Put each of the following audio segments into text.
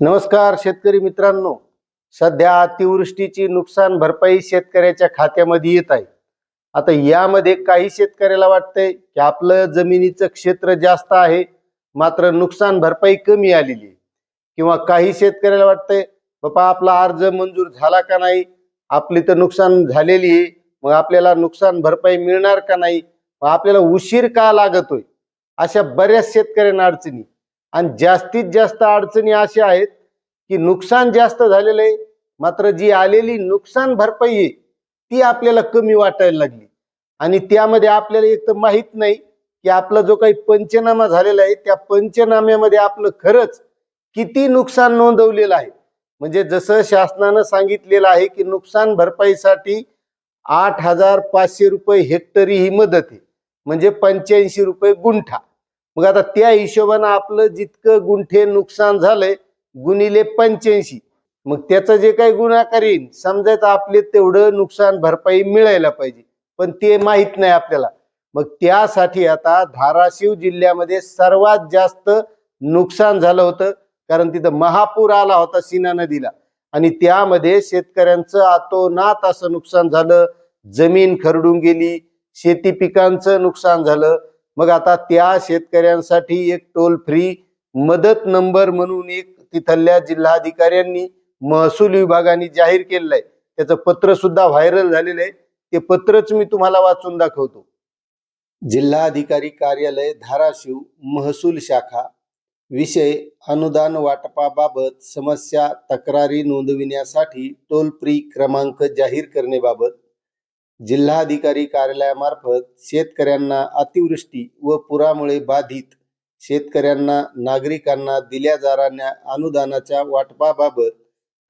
नमस्कार शेतकरी मित्रांनो. सध्या अतिवृष्टीची नुकसान भरपाई शेतकऱ्याच्या खात्यामध्ये येत आहे. आता यामध्ये काही शेतकऱ्याला वाटतंय की आपलं जमिनीचं क्षेत्र जास्त आहे मात्र नुकसान भरपाई कमी आलेली आहे. किंवा काही शेतकऱ्याला वाटतंय बाबा आपला अर्ज मंजूर झाला का नाही? आपली तर नुकसान झालेली आहे मग आपल्याला नुकसान भरपाई मिळणार का नाही? मग आपल्याला उशीर का लागतोय? अशा बऱ्याच शेतकऱ्यांना अडचणी. आणि जास्तीत जास्त अडचणी अशा आहेत की नुकसान जास्त झालेलं आहे. मात्र जी आलेली नुकसान भरपाई आहे ती आपल्याला कमी वाटायला लागली. आणि त्यामध्ये आपल्याला एक तर माहीत नाही की आपला जो काही पंचनामा झालेला आहे त्या पंचनाम्यामध्ये आपलं खरंच किती नुकसान नोंदवलेलं आहे. म्हणजे जसं शासनानं सांगितलेलं आहे की नुकसान भरपाईसाठी आठ हजार पाचशे रुपये हेक्टरी ही मदत आहे. म्हणजे पंच्याऐंशी रुपये गुंठा. मग आता त्या हिशोबानं आपलं जितकं गुंठे नुकसान झालंय गुणिले पंच्याऐंशी. मग त्याचं जे काही गुणाकार येईल समजायचं आपले तेवढं नुकसान भरपाई मिळायला पाहिजे. पण ते माहीत नाही आपल्याला. मग त्यासाठी आता धाराशिव जिल्ह्यामध्ये सर्वात जास्त नुकसान झालं होतं कारण तिथं महापूर आला होता सीना नदीला. आणि त्यामध्ये शेतकऱ्यांचं आतोनात असं नुकसान झालं जमीन खरडून गेली शेती पिकांचं नुकसान झालं मग आता त्या शेतकऱ्यांसाठी एक टोल फ्री मदत नंबर म्हणून एक तिथल्या जिल्हाधिकाऱ्यांनी महसूल विभागाने जाहीर केलेलं आहे त्याचं पत्र सुद्धा व्हायरल झालेलं आहे. ते पत्रच मी तुम्हाला वाचून दाखवतो. जिल्हाधिकारी कार्यालय धाराशिव महसूल शाखा विषय अनुदान वाटपाबाबत समस्या तक्रारी नोंदविण्यासाठी टोल फ्री क्रमांक जाहीर करण्याबाबत जिल्हाधिकारी कार्यालयामार्फत शेतकऱ्यांना अतिवृष्टी व पुरामुळे बाधित. शेतकऱ्यांना नागरिकांना दिल्या जाणाऱ्या अनुदानाच्या वाटपाबाबत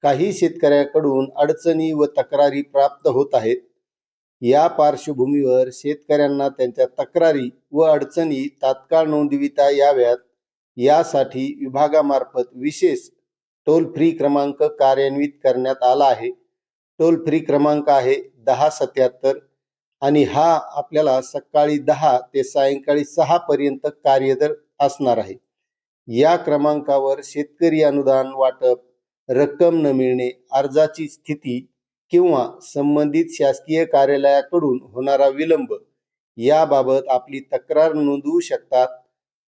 काही शेतकऱ्याकडून अडचणी व तक्रारी प्राप्त होत आहेत. या पार्श्वभूमीवर शेतकऱ्यांना त्यांच्या तक्रारी व अडचणी तात्काळ नोंदविता याव्यात. यासाठी विभागामार्फत विशेष टोल फ्री क्रमांक कार्यान्वित करण्यात आला आहे. टोल फ्री क्रमांक आहे दहा सत्याहत्तर आणि हा आपल्याला सकाळी दहा ते सायंकाळी सहा पर्यंत कार्यदर असणार आहे. या क्रमांकावर शेतकरी अनुदान वाटप रक्कम न मिळणे अर्जाची स्थिती किंवा संबंधित शासकीय कार्यालयाकडून होणारा विलंब याबाबत आपली तक्रार नोंदवू शकतात.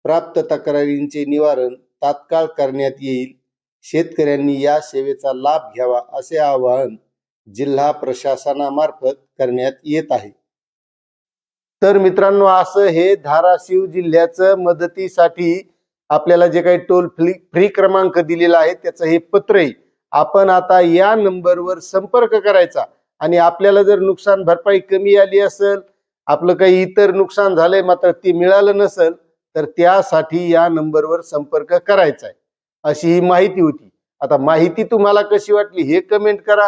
प्राप्त तक्रारींचे निवारण तात्काळ करण्यात येईल. शेतकऱ्यांनी या सेवेचा लाभ घ्यावा असे आवाहन जिल्हा प्रशासनामार्फत करण्यात येत आहे. तर मित्रांनो असं हे धाराशिव जिल्ह्याचं मदतीसाठी आपल्याला जे काही टोल फ्री फ्री क्रमांक दिलेला आहे त्याचं हे पत्र आहे आपण आता या नंबरवर संपर्क करायचा. आणि आपल्याला जर नुकसान भरपाई कमी आली असेल आपलं काही इतर नुकसान झालंय मात्र ते मिळालं नसेल तर त्यासाठी या नंबरवर संपर्क करायचा आहे. अशी ही माहिती होती. आता माहिती तुम्हाला कशी वाटली हे कमेंट करा.